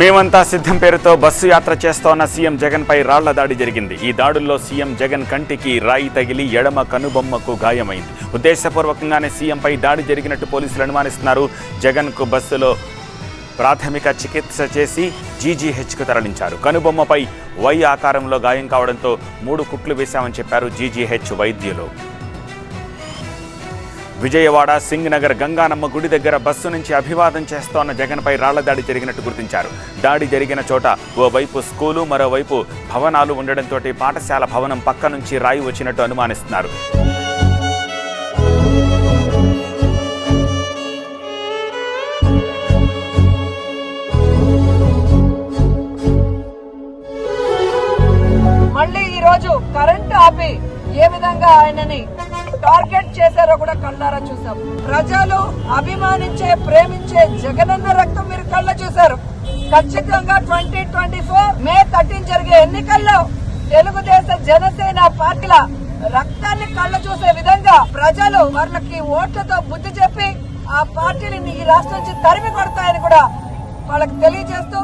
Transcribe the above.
మేమంతా సిద్ధం పేరుతో బస్సు యాత్ర చేస్తోన్న సీఎం జగన్పై రాళ్ళ దాడి జరిగింది. ఈ దాడుల్లో సీఎం జగన్ కంటికి రాయి తగిలి ఎడమ కనుబొమ్మకు గాయమైంది. ఉద్దేశపూర్వకంగానే సీఎంపై దాడి జరిగినట్టు పోలీసులు అనుమానిస్తున్నారు. జగన్కు బస్సులో ప్రాథమిక చికిత్స చేసి జీజీహెచ్కు తరలించారు. కనుబొమ్మపై వై ఆకారంలో గాయం కావడంతో మూడు కుట్లు వేశామని చెప్పారు జీజీహెచ్ వైద్యులు. విజయవాడ సింగ్ నగర్ గంగానమ్మ గుడి దగ్గర బస్సు నుంచి అభివాదం చేస్తోన్న జగన్పై రాళ్ళ దాడి జరిగినట్టు గుర్తించారు. దాడి జరిగిన చోట ఓవైపు స్కూలు మరోవైపు భవనాలు ఉండడంతో పాఠశాల భవనం పక్క నుంచి రాయి వచ్చినట్టు అనుమానిస్తున్నారు. మళ్ళీ ఆపి ఏ విధంగా ఆయనని టార్గెట్ చేశారో కూడా కళ్ళారా చూసాం. ప్రజలు అభిమానించే ప్రేమించే జగనన్న రక్తం మీరు కళ్ళ చూశారు. ఖచ్చితంగా twenty twenty four May thirteen జరిగే ఎన్నికల్లో తెలుగుదేశ జనసేన పార్టీల రక్తాన్ని కళ్ళ చూసే విధంగా ప్రజలు వాళ్ళకి ఓట్లతో బుద్ధి చెప్పి ఆ పార్టీని ఈ రాష్ట్రం నుంచి తరిమి కొడతాయని కూడా వాళ్ళకి తెలియజేస్తూ